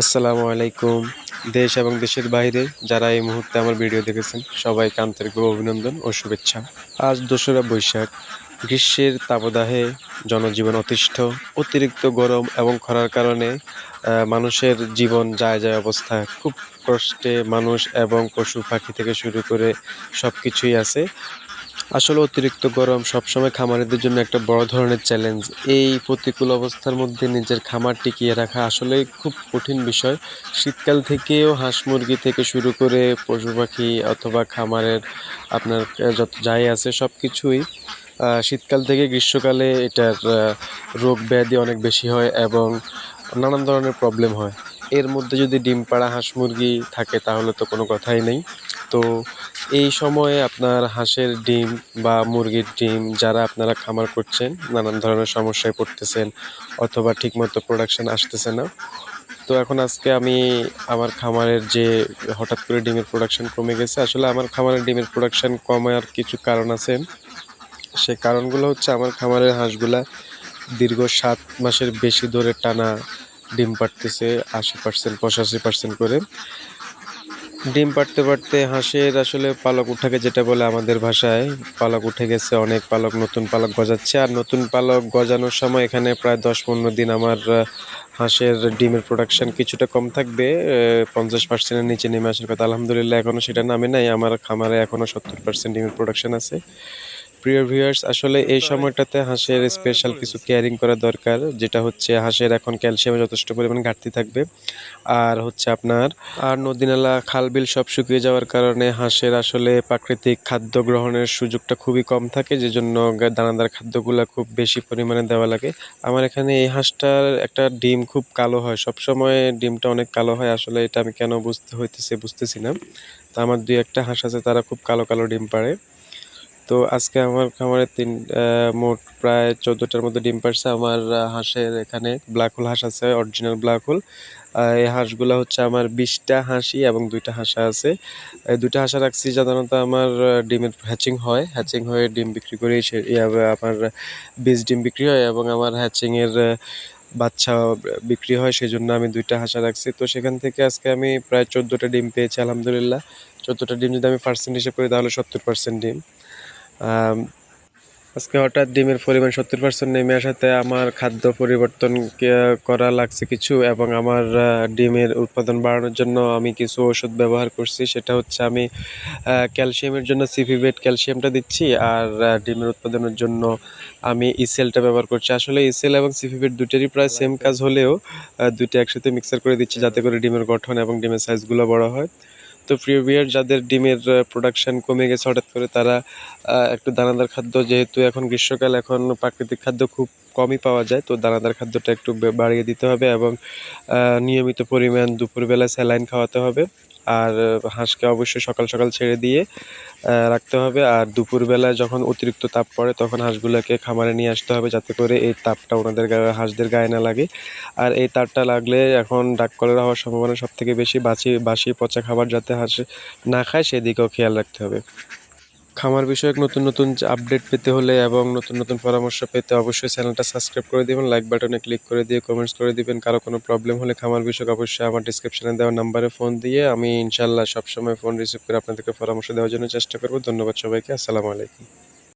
আসসালামু আলাইকুম। দেশ এবং দেশের বাইরে যারা এই মুহূর্তে আমার ভিডিও দেখেছেন, সবাইকে আন্তরিক অভিনন্দন ও শুভেচ্ছা। আজ দোসরা বৈশাখ। গ্রীষ্মের তাপদাহে জনজীবন অতিষ্ঠ, অতিরিক্ত গরম এবং খরার কারণে মানুষের জীবন যায় যায় অবস্থা। খুব কষ্টে মানুষ এবং পশু পাখি থেকে শুরু করে সব কিছুই আছে। আসলে অতিরিক্ত গরম সবসময় খামারিদের জন্য একটা বড় ধরনের চ্যালেঞ্জ এই প্রতিকূল অবস্থার মধ্যে নিজের খামার টিকিয়ে রাখা আসলে খুব কঠিন বিষয়। শীতকাল থেকেও হাঁস মুরগি থেকে শুরু করে পশু পাখি অথবা খামারের আপনার যত যাই আছে সব কিছুই শীতকাল থেকে গ্রীষ্মকালে এটার রোগ ব্যাধি অনেক বেশি হয় এবং নানান ধরনের প্রবলেম হয়। এর মধ্যে যদি ডিম পাড়া হাঁস মুরগি থাকে তাহলে তো কোনো কথাই নেই। তো এই সময়ে আপনার হাঁসের ডিম বা মুরগির ডিম যারা আপনারা খামার করছেন, নানান ধরনের সমস্যায় পড়তেছেন অথবা ঠিকমতো প্রোডাকশান আসতেছে না, তো এখন আজকে আমি আমার খামারের যে হঠাৎ করে ডিমের প্রোডাকশান কমে গেছে, আসলে আমার খামারের ডিমের প্রোডাকশান কমার কিছু কারণ আছে। সে কারণগুলো হচ্ছে আমার খামারের হাঁসগুলা দীর্ঘ সাত মাসের বেশি ধরে টানা ডিম পাড়তেছে আশি পার্সেন্ট পঁচাশি পার্সেন্ট করে। ডিম পাড়তে পাড়তে হাঁসের আসলে পালক উঠাকে যেটা বলে আমাদের ভাষায়। পালক উঠে গেছে, অনেক পালক নতুন পালক গজাচ্ছে। আর নতুন পালক গজানোর সময় এখানে প্রায় দশ পনেরো দিন আমার হাঁসের ডিমের প্রোডাকশন কিছুটা কম থাকবে পঞ্চাশ পার্সেন্টের নিচে নেমে আসার কথা। আলহামদুলিল্লাহ এখনও সেটা নামে নাই। আমার খামারে এখনও সত্তর পার্সেন্ট ডিমের প্রোডাকশান আছে। প্রিয় ভিউয়ার্স আসলে এই সময়টাতে হাঁসের স্পেশাল কিছু কেয়ারিং করা দরকার যেটা হচ্ছে হাঁসের এখন ক্যালসিয়ামের যথেষ্ট পরিমাণ ঘাটতি থাকবে। আর হচ্ছে আপনার আর নদী নালা খাল বিল সব শুকিয়ে যাওয়ার কারণে হাঁসের আসলে প্রাকৃতিক খাদ্য গ্রহণের সুযোগটা খুবই কম থাকে যে জন্য দানাদার খাদ্যগুলো খুব বেশি পরিমাণে দেওয়া লাগে। আমার এখানে এই হাঁসটার একটা ডিম খুব কালো হয় সব সময় ডিমটা অনেক কালো হয় আসলে এটা আমি কেন বুঝতে হইতেছে বুঝতেছি না। তো আমার দুই একটা হাঁস আছে তারা খুব কালো কালো ডিম পাড়ে। তো আজকে আমার খামারে তিন মোট প্রায় চোদ্দোটার মতো ডিম পারছে আমার হাঁসের এখানে ব্ল্যাক হোল হাঁস আছে অরিজিনাল ব্ল্যাক হোল। এই হাঁসগুলো হচ্ছে আমার বিশটা হাঁসি এবং দুইটা হাঁসা আছে। দুইটা হাঁসা রাখছি সাধারণত আমার ডিমের হ্যাচিং হয়। হ্যাচিং হয়ে ডিম বিক্রি করি, সে আমার বীজ ডিম বিক্রি হয় এবং আমার হ্যাচিংয়ের বাচ্চা বিক্রি হয় সেই জন্য আমি দুইটা হাঁসা রাখছি। তো সেখান থেকে আজকে আমি প্রায় চোদ্দোটা ডিম পেয়েছি, আলহামদুলিল্লাহ। চোদ্দোটা ডিম যদি আমি পার্সেন্ট হিসেবে করি তাহলে সত্তর পার্সেন্ট ডিম। আজকে হঠাৎ ডিমের পরিমাণ সত্তর পার্সেন্ট নেমে আসাতে আমার খাদ্য পরিবর্তন করা লাগছে কিছু এবং আমার ডিমের উৎপাদন বাড়ানোর জন্য আমি কিছু ওষুধ ব্যবহার করছি। সেটা হচ্ছে আমি ক্যালসিয়ামের জন্য সিফিবেট ক্যালসিয়ামটা দিচ্ছি আর ডিমের উৎপাদনের জন্য আমি ইসেলটা ব্যবহার করছি। আসলে ইসেল এবং সিফিবেট দুটোরই প্রায় সেম কাজ হলেও দুইটা একসাথে মিক্সার করে দিচ্ছি যাতে করে ডিমের গঠন এবং ডিমের সাইজগুলো বড় হয়। তো প্রিয় বিয়ার যাদের ডিমের প্রোডাকশান কমে গেছে, হঠাৎ করে তারা একটু দানাদার খাদ্য, যেহেতু এখন গ্রীষ্মকাল, এখন প্রাকৃতিক খাদ্য খুব কমই পাওয়া যায়, তো দানাদার খাদ্যটা একটু বাড়িয়ে দিতে হবে এবং নিয়মিত পরিমাণ দুপুরবেলা স্যালাইন খাওয়াতে হবে। আর হাঁসকে অবশ্যই সকাল সকাল ছেড়ে দিয়ে রাখতে হবে। আর দুপুরবেলায় যখন অতিরিক্ত তাপ পড়ে, তখন হাঁসগুলোকে খামারে নিয়ে আসতে হবে যাতে করে এই তাপটা ওনাদের গায়ে হাঁসদের গায়ে না লাগে। আর এই তাপটা লাগলে এখন ডাক কলেরা হওয়ার সম্ভাবনা সব থেকে বেশি। বাসি বাসি পচা খাবার যাতে হাঁস না খায়, সেদিকেও খেয়াল রাখতে হবে। খামার বিষয়ক নতুন নতুন আপডেট পেতে হলে এবং নতুন নতুন পরামর্শ পেতে অবশ্যই চ্যানেলটা সাবস্ক্রাইব করে দিবেন লাইক বাটনে ক্লিক করে দিয়ে কমেন্টস করে দিবেন। কারও কোনো প্রবলেম হলে খামার বিষয়ক অবশ্যই আমার ডিসক্রিপশনে দেওয়া নাম্বারে ফোন দিয়ে আমি ইনশাল্লাহ সবসময় ফোন রিসিভ করে আপনাদেরকে পরামর্শ দেওয়ার জন্য চেষ্টা করব। ধন্যবাদ সবাইকে, আসসালামু আলাইকুম।